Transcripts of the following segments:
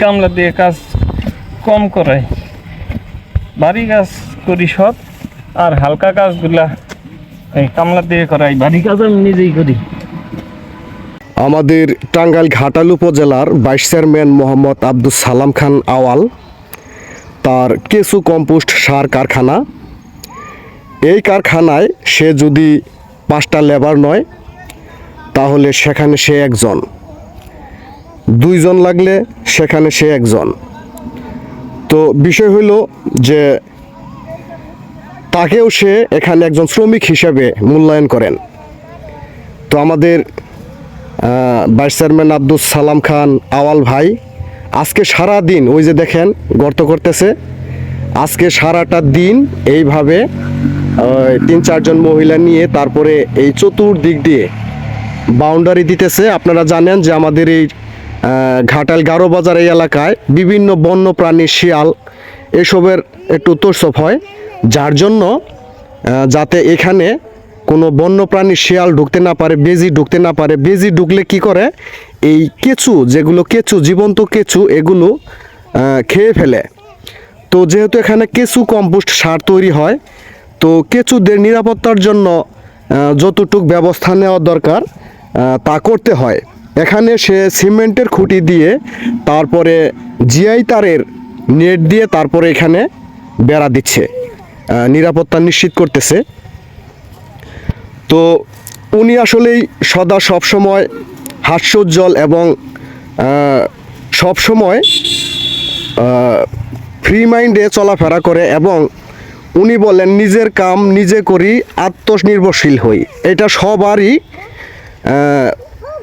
কামলা দিয়ে কাজ কম করাই। ভারী কাজ করি সব, আর হালকা কাজগুলা এই কামলা দিয়ে করাই ভারী কাজ আমি নিজেই করি। আমাদের টাঙ্গাইল ঘাটাল উপজেলার ভাইস চেয়ারম্যান মোহাম্মদ আব্দুল সালাম খান আওয়াল, তার কেসু কম্পোস্ট সার কারখানা। এই কারখানায় সে যদি পাঁচটা লেবার নয়, তাহলে সেখানে সে একজন। দুইজন লাগলে সেখানে সে একজন। তো বিষয় হইল যে তাকেও সে এখানে একজন শ্রমিক হিসেবে মূল্যায়ন করেন। তো আমাদের ভাইস চেয়ারম্যান আব্দুল সালাম খান আওয়াল ভাই আজকে সারা দিন ওই যে দেখেন গর্ত করতেছে। আজকে সারাটা দিন এইভাবে তিন চারজন মহিলা নিয়ে তারপরে এই চতুর্দিক দিয়ে বাউন্ডারি দিতেছে। আপনারা জানেন যে আমাদের এই ঘাটাল গারো বাজার এই এলাকায় বিভিন্ন বন্য প্রাণী শিয়াল এসবের একটু তোরসপ হয়। যার জন্য যাতে এখানে কোনো বন্যপ্রাণী শিয়াল ঢুকতে না পারে, বেজি ঢুকতে না পারে, বেজি ঢুকলে কি করে? এই কেঁচু, যেগুলো কেঁচু, জীবন্ত কেঁচু, এগুলো খেয়ে ফেলে। তো যেহেতু এখানে কেঁচু কম্পোস্ট সার তৈরি হয়, তো কেঁচুদের নিরাপত্তার জন্য যতটুক ব্যবস্থা নেওয়া দরকার তা করতে হয়। এখানে সে সিমেন্টের খুঁটি দিয়ে তারপরে জিআই তারের নেট দিয়ে তারপরে এখানে বেড়া দিচ্ছে নিরাপত্তা নিশ্চিত করতেছে। তো উনি আসলেই সদা সবসময় হাস্যোজ্জ্বল এবং আহ, সবসময় ফ্রি মাইন্ডে চলাফেরা করে এবং উনি বলেন নিজের কাম নিজে করি আত্মনির্ভরশীল হই। এটা সবারই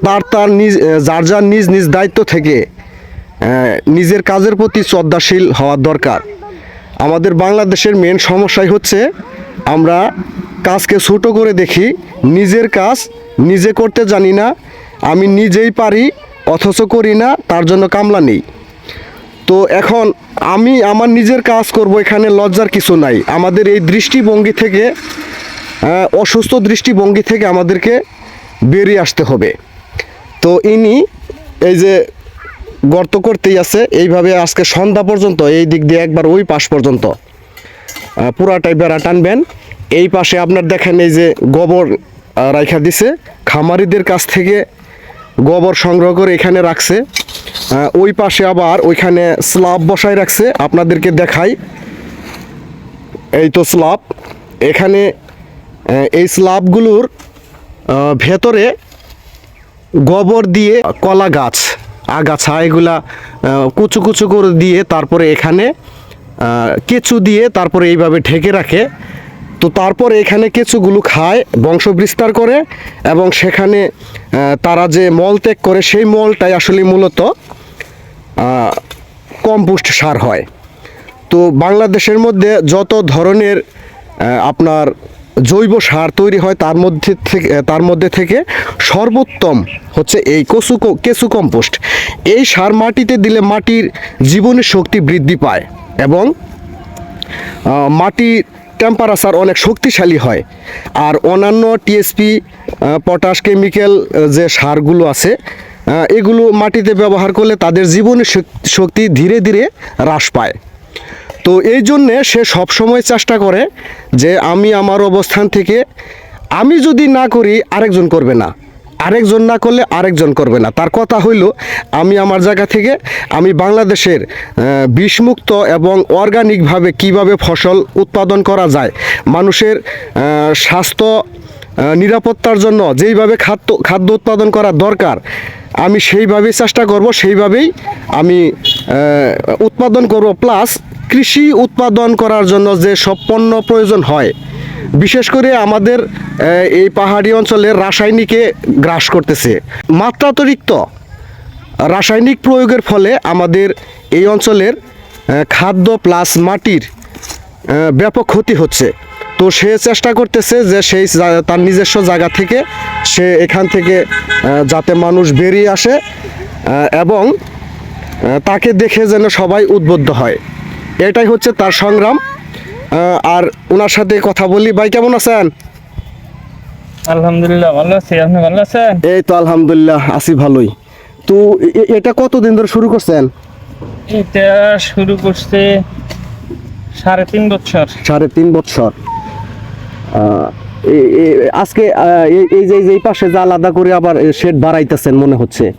তার তার নিজ যার যার নিজ নিজ দায়িত্ব থেকে নিজের কাজের প্রতি শ্রদ্ধাশীল হওয়ার দরকার। আমাদের বাংলাদেশের মেন সমস্যাই হচ্ছে, আমরা কাজকে ছোটো করে দেখি, নিজের কাজ নিজে করতে জানি না, আমি নিজেই পারি, অথচ করি না, তার জন্য কামলা নেই। তো এখন আমি আমার নিজের কাজ করব, এখানে লজ্জার কিছু নাই। আমাদের এই দৃষ্টিভঙ্গি থেকে অসুস্থ দৃষ্টিভঙ্গি থেকে আমাদেরকে বেরিয়ে আসতে হবে। তো ইনি এই যে গর্ত করতেই আছে, এইভাবে আজকে সন্ধ্যা পর্যন্ত, এই দিক দিয়ে একবার ওই পাশ পর্যন্ত পুরাটাই বেড়া টানবেন। এই পাশে আপনার দেখেন এই যে গোবর রাইখা দিছে। খামারিদের কাছ থেকে গোবর সংগ্রহ করে এখানে রাখছে। ওই পাশে আবার ওইখানে স্লাব বসায় রাখছে। আপনাদেরকে দেখাই। এই তো স্লাব এখানে এই স্লাবগুলোর ভেতরে গোবর দিয়ে কলা গাছ, আগাছা, এগুলা কুচু কুচু করে দিয়ে তারপরে এখানে কেঁচু দিয়ে তারপরে এইভাবে ঢেকে রাখে। তো তারপরে এখানে কেঁচুগুলো খায়, বংশ বিস্তার করে এবং সেখানে তারা যে মল ত্যাগ করে সেই মলটাই আসলে মূলত কম্পোস্ট সার হয়। তো বাংলাদেশের মধ্যে যত ধরনের আপনার জৈব সার তৈরি হয় তার মধ্যে থেকে, তার মধ্যে থেকে সর্বোত্তম হচ্ছে এই কচু ক- কেঁচু কম্পোস্ট। এই সার মাটিতে দিলে মাটির জীবনের শক্তি বৃদ্ধি পায় এবং মাটির টেম্পারেচার অনেক শক্তিশালী হয়। আর অন্যান্য টিএসপি পটাশ কেমিক্যাল যে সারগুলো আছে এগুলো মাটিতে ব্যবহার করলে তাদের জীবনের শক্তি ধীরে ধীরে হ্রাস পায়। তো এই জন্যে সে সবসময় চেষ্টা করে যে আমি আমার অবস্থান থেকে আমি যদি না করি, আরেকজন করবে না। আরেকজন না করলে আরেকজন করবে না। তার কথা হইল, আমি আমার জায়গা থেকে আমি বাংলাদেশের বিষমুক্ত এবং অর্গানিকভাবে কীভাবে ফসল উৎপাদন করা যায়, মানুষের স্বাস্থ্য নিরাপত্তার জন্য যেইভাবে খাদ্য খাদ্য উৎপাদন করা দরকার আমি সেইভাবেই চেষ্টা করব, সেইভাবেই আমি উৎপাদন করব। প্লাস কৃষি উৎপাদন করার জন্য যে সব পণ্য প্রয়োজন হয়, বিশেষ করে আমাদের এই পাহাড়ি অঞ্চলের রাসায়নিকে গ্রাস করতেছে। মাত্রাতিরিক্ত রাসায়নিক প্রয়োগের ফলে আমাদের এই অঞ্চলের খাদ্য প্লাস মাটির ব্যাপক ক্ষতি হচ্ছে। তো সে চেষ্টা করতেছে যে সেই তার নিজস্ব জায়গা থেকে সে এখান থেকে যাতে মানুষ বেরিয়ে আসে এবং তাকে দেখে যেন সবাই উদ্বুদ্ধ হয়। এটাই হচ্ছে তার সংগ্রাম। আর ওনার সাথে কথা বলি। ভাই কেমন আছেন? আলহামদুলিল্লাহ ভালো আছি। আপনি ভালো আছেন? এই তো আলহামদুলিল্লাহ আছি ভালোই। তো এটা কতদিন ধরে শুরু করছেন? এটা শুরু করছে সাড়ে তিন বছর। সাড়ে তিন বছর। আজকে এই- যে এই পাশে যে আলাদা করে আবার শেড বাড়াইতেছেন মনে হচ্ছে।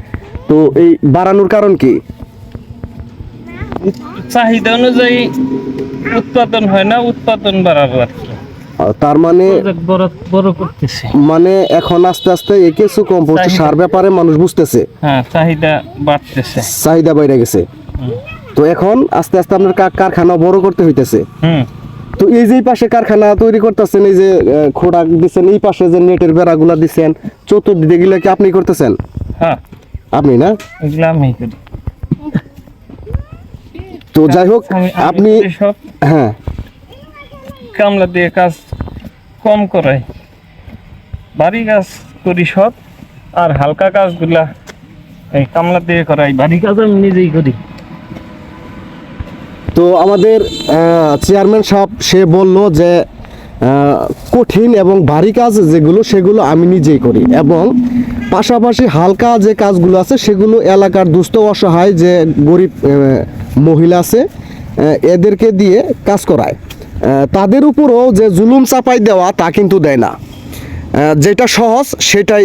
তো এই বাড়ানোর কারণ কি? চাহিদা অনুযায়ী উৎপাদন হয় না উৎপাদন বাড়াবো আর কি। তার মানে মানে এখন আস্তে আস্তে এই কিছু কম্পোস্ট সার ব্যাপারে মানুষ বুঝতেছে। হ্যাঁ চাহিদা বাড়তেছে। চাহিদা বাইরে গেছে। তো এখন আস্তে আস্তে আপনার কারখানা বড় করতে হইতেছে। হুম। তো এই যে পাশে কারখানা তৈরি করতেছেন এই যে খোরাক দিচ্ছেন এই পাশে যে নেটের বেড়াগুলা দিচ্ছেন চতুর্দিকে গিলা কি আপনি করতেছেন? হ্যাঁ। আপনি না? এগুলো আমি করি। তো যাই হোক আপনি হ্যাঁ। কামলা দিয়ে কাজ কম করাই। বাড়ি কাজ করি সব আর হালকা কাজগুলা এই কামলা দিয়ে করাই। বাড়ি কাজ আমি নিজেই করি। তো আমাদের চেয়ারম্যান সাহেব, সে বলল যে কঠিন এবং ভারী কাজ যেগুলো, সেগুলো আমি নিজেই করি এবং পাশাপাশি হালকা যে কাজগুলো আছে, সেগুলো এলাকার দুস্থ অসহায় যে গরিব মহিলা আছে এদেরকে দিয়ে কাজ করায়। তাদের উপরও যে জুলুম চাপাই দেওয়া, তা কিন্তু দেয় না। যেটা সহজ, সেটাই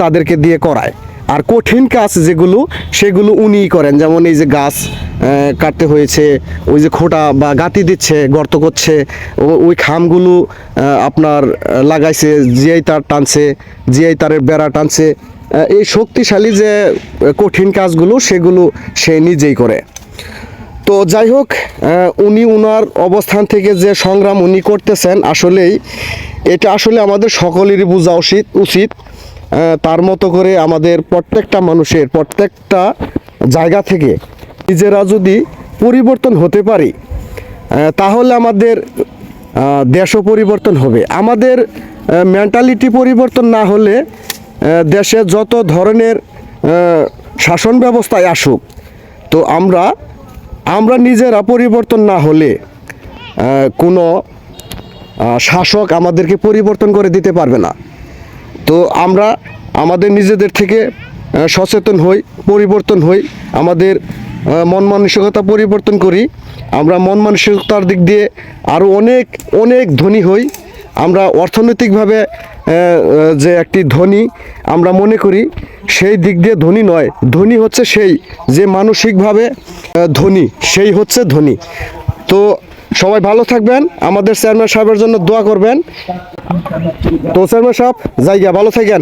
তাদেরকে দিয়ে করায়। আর কঠিন কাজ যেগুলো, সেগুলো উনিই করেন। যেমন এই যে গাছ কাটতে হয়েছে, ওই যে খোটা বা গাতি দিচ্ছে, গর্ত করছে ওই খামগুলো আপনার লাগাইছে জিআই তার টানছে জিআই তারের বেড়া টানছে এই শক্তিশালী যে কঠিন কাজগুলো, সেগুলো সে নিজেই করে। তো যাই হোক উনি উনার অবস্থান থেকে যে সংগ্রাম উনি করতেছেন, আসলেই এটা আসলে আমাদের সকলেরই বোঝা উচিত উচিত। তার মতো করে আমাদের প্রত্যেকটা মানুষের প্রত্যেকটা জায়গা থেকে নিজেরা যদি পরিবর্তন হতে পারি তাহলে আমাদের দেশও পরিবর্তন হবে। আমাদের মেন্টালিটি পরিবর্তন না হলে দেশে যত ধরনের শাসন ব্যবস্থায় আসুক, তো আমরা আমরা নিজেরা পরিবর্তন না হলে কোনো শাসক আমাদেরকে পরিবর্তন করে দিতে পারবে না। তো আমরা আমাদের নিজেদের থেকে সচেতন হই, পরিবর্তন হই, আমাদের মন মানসিকতা পরিবর্তন করি। আমরা মন মানসিকতার দিক দিয়ে আরও অনেক অনেক ধনী হই। আমরা অর্থনৈতিকভাবে যে একটি ধনী আমরা মনে করি, সেই দিক দিয়ে ধনী নয়। ধনী হচ্ছে সেই যে মানসিকভাবে ধনী, সেই হচ্ছে ধনী। তো সবাই ভালো থাকবেন। আমাদের চেয়ারম্যান সাহেবের জন্য দোয়া করবেন। তো চেয়ারম্যান সাহেব জায়গা ভালো থাকেন।